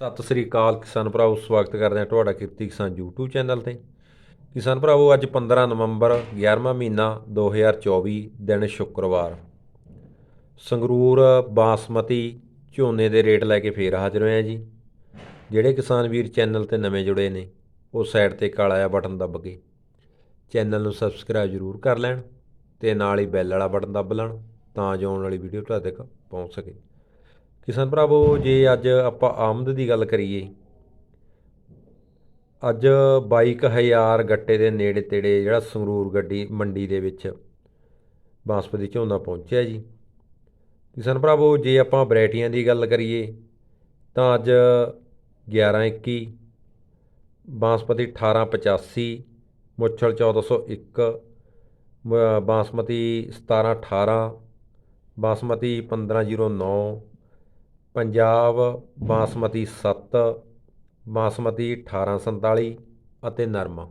ਸਤਿ ਸ੍ਰੀ ਅਕਾਲ ਕਿਸਾਨ ਭਰਾਓ, ਸਵਾਗਤ ਕਰਦੇ ਹਾਂ ਤੁਹਾਡਾ ਕਿਰਤੀ ਕਿਸਾਨ YouTube ਚੈਨਲ ਤੇ। ਕਿਸਾਨ ਭਰਾਵੋ ਅੱਜ 15 ਨਵੰਬਰ 11ਵਾਂ ਮਹੀਨਾ 2024 ਦਿਨ ਸ਼ੁੱਕਰਵਾਰ। ਸੰਗਰੂਰ, ਬਾਸਮਤੀ ਝੋਨੇ ਦੇ ਰੇਟ ਲੈ ਕੇ ਫੇਰ ਹਾਜ਼ਰ ਹੋਇਆ ਜੀ। ਜਿਹੜੇ ਕਿਸਾਨ ਵੀਰ ਚੈਨਲ ਤੇ ਨਵੇਂ ਜੁੜੇ ਨੇ, ਉਹ ਸਾਈਡ ਤੇ ਕਾਲਾ ਜਿਹਾ ਬਟਨ ਦੱਬ ਕੇ ਚੈਨਲ ਨੂੰ ਸਬਸਕ੍ਰਾਈਬ ਜ਼ਰੂਰ ਕਰ ਲੈਣ ਤੇ ਨਾਲ ਹੀ ਬੈਲ ਵਾਲਾ ਬਟਨ ਦੱਬ ਲੈਣ ਤਾਂ ਜੋ ਆਉਣ ਵਾਲੀ ਵੀਡੀਓ ਤੁਹਾਡੇ ਤੱਕ ਪਹੁੰਚ ਸਕੇ। ਕਿਸਾਨ ਭਰਾਵੋ, ਜੇ ਅੱਜ ਆਪਾਂ ਆਮਦ ਦੀ ਗੱਲ ਕਰੀਏ, ਅੱਜ 22000 ਗੱਟੇ ਦੇ ਨੇੜੇ ਤੇੜੇ ਜਿਹੜਾ ਸੰਗਰੂਰ ਗੱਡੀ ਮੰਡੀ ਦੇ ਵਿੱਚ ਬਾਸਪਤੀ ਝੋਨਾ ਪਹੁੰਚਿਆ ਜੀ। ਕਿਸਾਨ ਭਰਾਵੋ, ਜੇ ਆਪਾਂ ਵੈਰਾਈਟੀਆਂ ਦੀ ਗੱਲ ਕਰੀਏ, ਤਾਂ ਅੱਜ 1121 ਬਾਸਪਤੀ 1885 ਮੁੱਛਲ 1401 ਮ- ਬਾਸਮਤੀ 1718 ਬਾਸਮਤੀ 1509 ਪੰਜਾਬ ਬਾਸਮਤੀ ਸੱਤ, ਬਾਸਮਤੀ 1847 ਅਤੇ ਨਰਮਾ।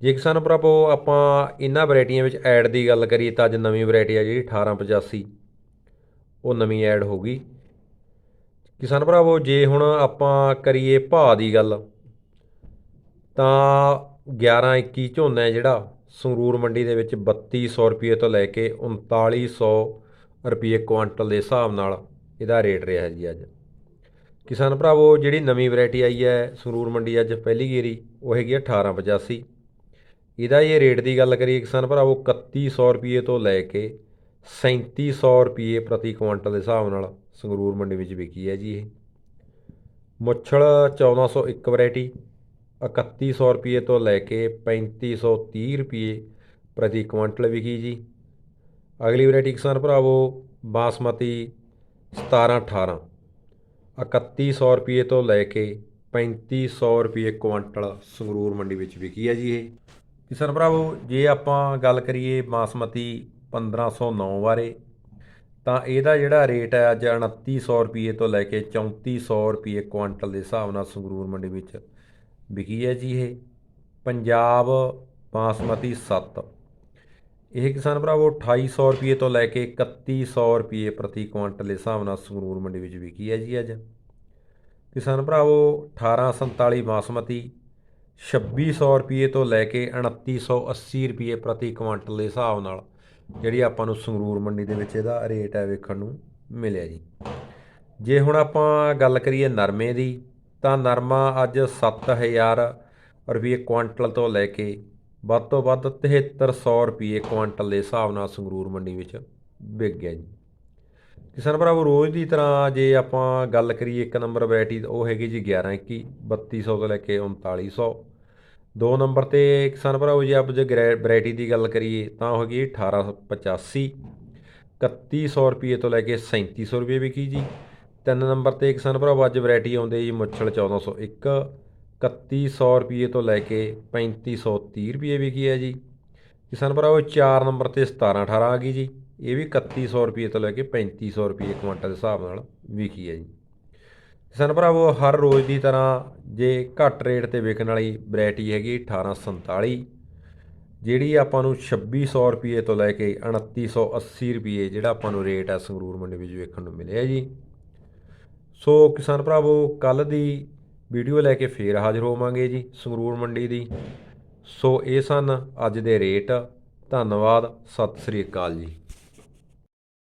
ਜੇ ਕਿਸਾਨ ਭਰਾਵੋ ਆਪਾਂ ਇਹਨਾਂ ਵੈਰਾਈਟੀਆਂ ਵਿੱਚ ਐਡ ਦੀ ਗੱਲ ਕਰੀਏ ਤਾਂ ਅੱਜ ਨਵੀਂ ਵੈਰਾਈਟੀ ਆ ਜਿਹੜੀ 1885 ਉਹ ਨਵੀਂ ਐਡ ਹੋ ਗਈ। ਕਿਸਾਨ ਭਰਾਵੋ, ਜੇ ਹੁਣ ਆਪਾਂ ਕਰੀਏ ਭਾਅ ਦੀ ਗੱਲ, ਤਾਂ 11 21 ਝੋਨਾ ਜਿਹੜਾ ਸੰਗਰੂਰ ਮੰਡੀ ਦੇ ਵਿੱਚ 3200 ਰੁਪਏ ਤੋਂ ਲੈ ਕੇ 3900 ਰੁਪਏ ਕੁਆਂਟਲ ਦੇ ਹਿਸਾਬ ਨਾਲ ਇਹਦਾ ਰੇਟ ਰਿਹਾ ਜੀ ਅੱਜ। ਕਿਸਾਨ ਭਰਾਵੋ, ਜਿਹੜੀ ਨਵੀਂ ਵੈਰਾਈਟੀ ਆਈ ਹੈ, ਸੰਗਰੂਰ ਮੰਡੀ ਅੱਜ ਪਹਿਲੀ ਗੇਰੀ, ਉਹ ਹੈਗੀ ਹੈ 1885 ਇਹਦਾ ਇਹ ਰੇਟ ਦੀ ਗੱਲ ਕਰੀਏ, ਕਿਸਾਨ ਭਰਾਵੋ 3100 ਰੁਪਏ ਤੋਂ ਲੈ ਕੇ 3700 ਰੁਪਏ ਪ੍ਰਤੀ ਕੁਇੰਟਲ ਦੇ ਹਿਸਾਬ ਨਾਲ ਸੰਗਰੂਰ ਮੰਡੀ ਵਿੱਚ ਵਿਕੀ ਹੈ ਜੀ ਇਹ। ਮੁੱਛਲ 1401 ਵੈਰਾਈਟੀ 3100 ਰੁਪਏ ਤੋਂ ਲੈ ਕੇ 3530 ਰੁਪਏ ਪ੍ਰਤੀ ਕੁਇੰਟਲ ਵਿਕੀ ਜੀ। ਅਗਲੀ ਵੈਰਾਈਟੀ ਕਿਸਾਨ ਭਰਾਵੋ, ਬਾਸਮਤੀ 1718 3100 ਰੁਪਏ ਤੋਂ ਲੈ ਕੇ 3500 ਰੁਪਏ ਕੁਆਂਟਲ ਸੰਗਰੂਰ ਮੰਡੀ ਵਿੱਚ ਵਿਕੀ ਹੈ ਜੀ ਇਹ। ਕਿਸਾਨ ਭਰਾਵੋ ਜੇ ਆਪਾਂ ਗੱਲ ਕਰੀਏ ਬਾਸਮਤੀ 1509 ਬਾਰੇ, ਤਾਂ ਇਹਦਾ ਜਿਹੜਾ ਰੇਟ ਹੈ ਅੱਜ 2900 ਰੁਪਏ ਤੋਂ ਲੈ ਕੇ 3400 ਰੁਪਏ ਕੁਆਂਟਲ ਦੇ ਹਿਸਾਬ ਨਾਲ ਸੰਗਰੂਰ ਮੰਡੀ ਵਿੱਚ ਵਿਕੀ ਹੈ ਜੀ ਇਹ। ਪੰਜਾਬ ਬਾਸਮਤੀ 7 ਇਹ ਕਿਸਾਨ ਭਰਾਵੋ 2800 ਰੁਪਏ ਤੋਂ ਲੈ ਕੇ 3100 ਰੁਪਏ ਪ੍ਰਤੀ ਕੁਆਂਟਲ ਦੇ ਹਿਸਾਬ ਨਾਲ ਸੰਗਰੂਰ ਮੰਡੀ ਵਿੱਚ ਵਿਕੀ ਹੈ ਜੀ ਅੱਜ। ਕਿਸਾਨ ਭਰਾਵੋ 1847 ਬਾਸਮਤੀ 2600 ਰੁਪਏ ਤੋਂ ਲੈ ਕੇ 2980 ਰੁਪਏ ਪ੍ਰਤੀ ਕੁਆਂਟਲ ਦੇ ਹਿਸਾਬ ਨਾਲ ਜਿਹੜੀ ਆਪਾਂ ਨੂੰ ਸੰਗਰੂਰ ਮੰਡੀ ਦੇ ਵਿੱਚ ਇਹਦਾ ਰੇਟ ਹੈ ਵੇਖਣ ਨੂੰ ਮਿਲਿਆ ਜੀ। ਜੇ ਹੁਣ ਆਪਾਂ ਗੱਲ ਕਰੀਏ ਨਰਮੇ ਦੀ, ਤਾਂ ਨਰਮਾ ਅੱਜ 7000 ਰੁਪਏ ਕੁਇੰਟਲ ਤੋਂ ਲੈ ਕੇ ਵੱਧ ਤੋਂ ਵੱਧ 7300 ਰੁਪਏ ਕੁਆਂਟਲ ਦੇ ਹਿਸਾਬ ਨਾਲ ਸੰਗਰੂਰ ਮੰਡੀ ਵਿੱਚ ਵਿਕ ਗਿਆ ਜੀ। ਕਿਸਾਨ ਭਰਾਵੋ, ਰੋਜ਼ ਦੀ ਤਰ੍ਹਾਂ ਜੇ ਆਪਾਂ ਗੱਲ ਕਰੀਏ ਇੱਕ ਨੰਬਰ ਵੈਰਾਈਟੀ, ਉਹ ਹੈਗੀ ਜੀ 1121 3200 ਤੋਂ ਲੈ ਕੇ 3900 ਦੋ ਨੰਬਰ ਤੇ ਕਿਸਾਨ ਭਰਾਵੋ, ਜੇ ਆਪ ਜੇ ਵੈਰਾਈਟੀ ਦੀ ਗੱਲ ਕਰੀਏ, ਤਾਂ ਉਹ ਹੈਗੀ 1885 3100 ਰੁਪਏ ਤੋਂ ਲੈ ਕੇ 3700 ਰੁਪਏ ਵਿਕੀ ਜੀ। ਤਿੰਨ ਨੰਬਰ ਤੇ ਕਿਸਾਨ ਭਰਾਵੋ, ਅੱਜ ਵੈਰਾਈਟੀ ਆਉਂਦੀ ਜੀ ਮੁੱਛਲ 1401 3100 ਰੁਪਏ ਤੋਂ ਲੈ ਕੇ 3530 ਰੁਪਏ ਵਿਕੀ ਹੈ ਜੀ। ਕਿਸਾਨ ਭਰਾਵੋ 4 ਨੰਬਰ ਤੇ 1718 ਆ ਗਈ ਜੀ। ਇਹ ਵੀ 3100 ਰੁਪਏ ਤੋਂ ਲੈ ਕੇ 3500 ਰੁਪਏ ਕੁਇੰਟਲ ਦੇ ਹਿਸਾਬ ਨਾਲ ਵਿਕੀ ਹੈ ਜੀ। ਕਿਸਾਨ ਭਰਾਵੋ, ਹਰ ਰੋਜ਼ ਦੀ ਤਰ੍ਹਾਂ ਜੇ ਘੱਟ ਰੇਟ ਤੇ ਵਿਕਣ ਵਾਲੀ ਵੈਰਾਈਟੀ ਹੈਗੀ 1847 ਜਿਹੜੀ ਆਪਾਂ ਨੂੰ 2600 ਰੁਪਏ ਤੋਂ ਲੈ ਕੇ 2980 ਰੁਪਏ ਜਿਹੜਾ ਆਪਾਂ ਨੂੰ ਰੇਟ ਹੈ ਸੰਗਰੂਰ ਮੰਡੀ ਵਿੱਚ ਵੇਖਣ ਨੂੰ ਮਿਲਿਆ ਜੀ। ਸੋ ਕਿਸਾਨ ਭਰਾਵੋ ਕੱਲ ਦੀ ਵੀਡੀਓ ਲੈ ਕੇ ਫੇਰ ਹਾਜ਼ਰ ਹੋਵਾਂਗੇ ਜੀ ਸੰਗਰੂਰ ਮੰਡੀ ਦੀ। ਸੋ ਇਹ ਸਨ ਅੱਜ ਦੇ ਰੇਟ। ਧੰਨਵਾਦ, ਸਤਿ ਸ੍ਰੀ ਅਕਾਲ ਜੀ।